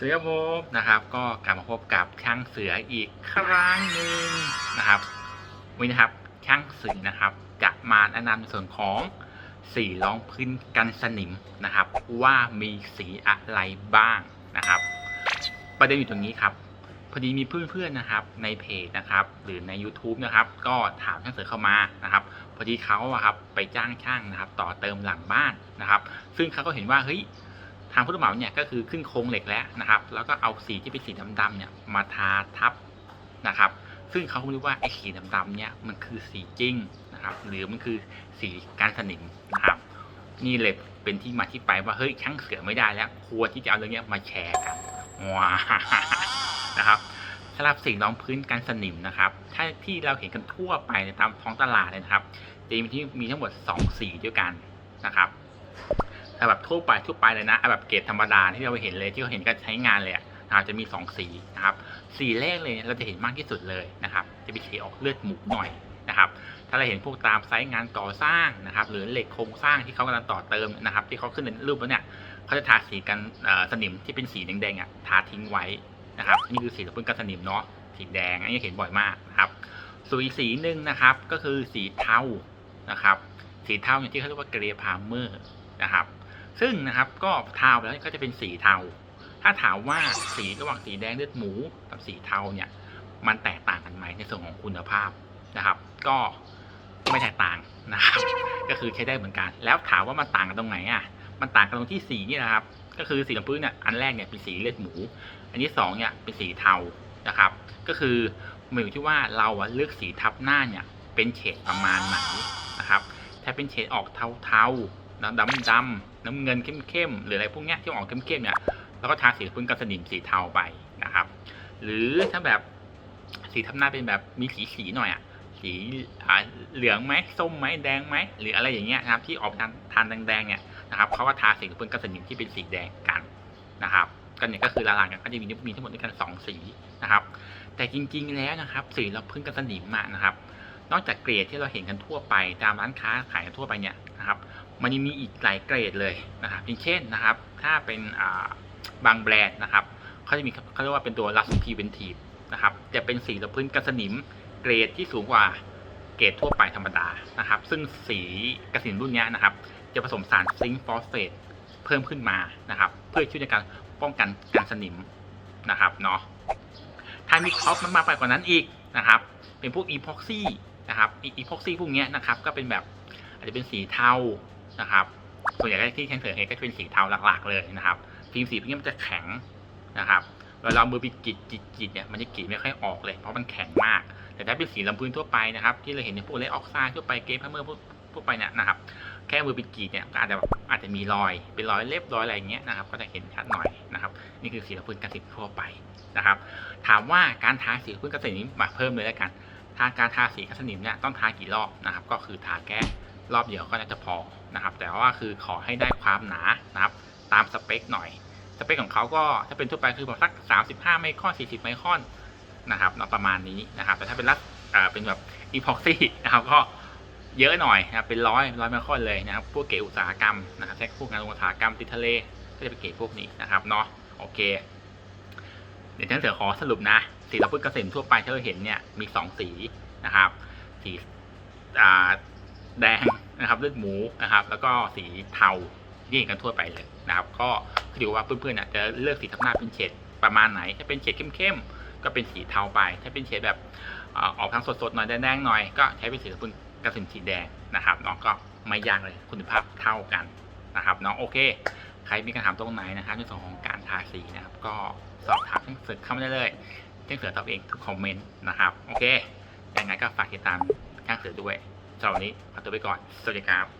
เสือโบมนะครับก็กลับมาพบกับช่างเสืออีกครั้งหนึ่งนะครับวันนี้นะครับช่างเสือนะครับ จะมาแนะนำในส่วนของสีรองพื้นกันสนิมนะครับ ว่ามีสีอะไรบ้างนะครับ ประเด็นอยู่ตรงนี้ครับพอดีมีเพื่อนๆนะครับ ในเพจนะครับ หรือใน YouTube นะครับ ก็ถามช่างเสือเข้ามานะครับ พอดีเขาอะครับไปจ้างช่างนะครับ ต่อเติมหลังบ้านนะครับ ซึ่งเขาก็เห็นว่าเฮ้ย ทางผู้รับเหมาเนี่ยก็คือขึ้นโครงเหล็กแล้วนะครับ แล้วก็เอาสีที่เป็นสีดำๆเนี่ยมาทาทับนะครับ ซึ่งเขาไม่รู้ว่าไอ้สีดำๆเนี่ยมันคือสีจริงนะครับ หรือมันคือสีการสนิมนะครับ นี่เลยเป็นที่มาที่ไปว่าเฮ้ยช่างเสือไม่ได้แล้ว ควรที่จะเอาเรื่องนี้มาแชร์กันว้านะครับสำหรับสิ่งรองพื้นกันสนิมนะครับ ถ้าที่เราเห็นกันทั่วไปตามท้องตลาดเลยนะครับจะมีที่มีทั้งหมด 2 สีด้วยกันนะครับ แต่แบบทั่วไปทั่วไปเลยนะเอาแบบเกรดธรรมดาที่เราเห็นเลยที่เราเห็นก็ใช้งานเลยอะนะจะมี 2 สีนะครับ สีแรกเลยเราจะเห็นมากที่สุดเลยนะครับ จะเป็นสีออกเลือดหมูหน่อยนะครับ ถ้าเราเห็นพวกตามไซต์งานก่อสร้างนะครับ หรือเหล็กโครงสร้างที่เขากำลังต่อเติมนะครับ ที่เขาขึ้นในรูปแล้วเนี่ยเขาจะทาสีกันสนิมที่เป็นสีแดงๆอะทาทิ้งไว้นะครับนี่คือสีตะพื้นกันสนิมเนาะสีแดงอันนี้เห็นบ่อยมากนะครับส่วนอีกสีหนึ่งนะครับก็คือสีเทานะครับ สีเทาอย่างที่เขาเรียกว่าเกรย์พาร์เมอร์นะครับ ซึ่งนะครับก็เทาไปแล้วก็จะเป็นสีเทา ถ้าถามว่าสีระหว่างสีแดงเลือดหมูกับสีเทาเนี่ยมันแตกต่างกันไหมในส่วนของคุณภาพนะครับ ก็ไม่แตกต่างนะครับ ก็คือใช้ได้เหมือนกัน แล้วถามว่ามันต่างกันตรงไหนอะมันต่างกันตรงที่สีนี่นะครับ ก็คือสีน้ำพื้นเนี่ยอันแรกเนี่ยเป็นสีเลือดหมู อันที่สองเนี่ยเป็นสีเทานะครับ ก็คือมันอยู่ที่ว่าเราอะเลือกสีทับหน้าเนี่ยเป็นเฉดประมาณไหนนะครับ ถ้าเป็นเฉดออกเทาๆน้ำดำดำๆ น้ำเงินเข้มๆหรืออะไรพวกเนี้ยที่ออกเข้มๆเนี่ยแล้วก็ทาสีพื้นกันสนิมสีเทาไปนะครับ หรือถ้าแบบสีทับหน้าเป็นแบบมีสีสีๆหน่อยอะสีอ่าเหลืองไหมส้มไหมแดงไหมหรืออะไรอย่างเงี้ยนะครับ ที่ออกทานทานแดงๆเนี่ยนะครับเขาก็ทาสีพื้นกันสนิมที่เป็นสีแดงกันนะครับก็เนี่ยก็คือละลานกันก็จะมีมีทั้งหมดด้วยกันสองสีนะครับ แต่จริงๆแล้วนะครับ สีเราพื้นกันสนิมอะนะครับ นอกจากเกรดที่เราเห็นกันทั่วไปตามร้านค้าขายทั่วไปเนี่ยนะครับ มันยังมีอีกหลายเกรดเลยนะครับอย่างเช่นนะครับ ถ้าเป็นบางแบรนด์นะครับเขาจะมีเขาเรียกว่าเป็นตัว Last Preventive นะครับจะเป็นสีระพื้นกันสนิมเกรดที่สูงกว่าเกรดทั่วไปธรรมดานะครับ ซึ่งสีกระสินรุ่นนี้นะครับ จะผสมสารซิงค์ฟอสเฟตเพิ่มขึ้นมานะครับ เพื่อช่วยในการป้องกันการสนิมนะครับเนาะถ้ามีท็อปมันมากไปกว่านั้นอีกนะครับ เป็นพวกอีพ็อกซี่นะครับอีพ็อกซี่พวกนี้นะครับ ก็เป็นแบบอาจจะเป็นสีเทา นะครับ ส่วนใหญ่ที่แทนเสือเห็นก็จะเป็นสีเทาหลักๆเลยนะครับฟิล์สีพวกนี้มันจะแข็งนะครับเวลาเอามือไปกรีดกรีดกรีดเนี่ยมันจะกรีดไม่ค่อยออกเลยเพราะมันแข็งมาก แต่ถ้าเป็นสีลำพื้นทั่วไปนะครับ ที่เราเห็นในพวกเลออกซด์ทั่วไปเกมพัมเมอร์ทั่วไปเนี่ยนะครับ แค่มือไปกรีดเนี่ยก็อาจจะอาจจะมีรอยเป็นรอยเล็บรอยอะไรอย่างเงี้ยนะครับ ก็จะเห็นชัดหน่อยนะครับ นี่คือสีลำพื้นกันสิทั่วไปนะครับ ถามว่าการทาสีพื้นกันสนิมมาเพิ่มเลยแล้วกันถ้าการทาสีกันสนิมเนี่ยต้องทากี่รอบนะครับ ก็คือทาแค่รอบเดียวก็น่าจะพอ นะครับ แต่ว่าคือขอให้ได้ความหนานะครับ ตามสเปคหน่อย สเปคของเขาก็ถ้าเป็นทั่วไปคือแบบสัก 35 ไมครอน 40 ไมครอนนะครับเนาะประมาณนี้นะครับ แต่ถ้าเป็นรัดอ่าเป็นแบบอีพ็อกซี่นะครับก็เยอะหน่อยนะเป็นร้อยร้อยไมครอนเลยนะครับ พวกเก๋อุตสาหกรรมนะครับใช้พวกงานอุตสาหกรรมติดทะเลก็จะเป็นเก๋พวกนี้นะครับเนาะโอเค เดี๋ยวฉันเสือขอสรุปนะสีเราพึ่งเกษมทั่วไปที่เราเห็นเนี่ยมีสองสีนะครับ สีอ่าแดง นะครับเลือดหมูนะครับ แล้วก็สีเทาที่เห็นกันทั่วไปเลยนะครับ ก็คือดูว่าเพื่อนๆน่ะจะเลือกสีทับหน้าเป็นเฉดประมาณไหน ถ้าเป็นเฉดเข้มๆก็เป็นสีเทาไป ถ้าเป็นเฉดแบบออกทางสดๆหน่อยแดงๆหน่อยก็ใช้เป็นสีกระสินสีแดงนะครับเนาะก็ไม่ยากเลยคุณภาพเท่ากันนะครับเนาะโอเค ใครมีคำถามตรงไหนนะครับในส่วนของการทาสีนะครับ ก็สอบถามช่างเสือเข้ามาได้เลยช่างเสือตอบเองทุกคอมเมนต์นะครับโอเคยังไงก็ฝากติดตามช่างเสือด้วย สำหรับวันนี้ขอตัวไปก่อน สวัสดีครับ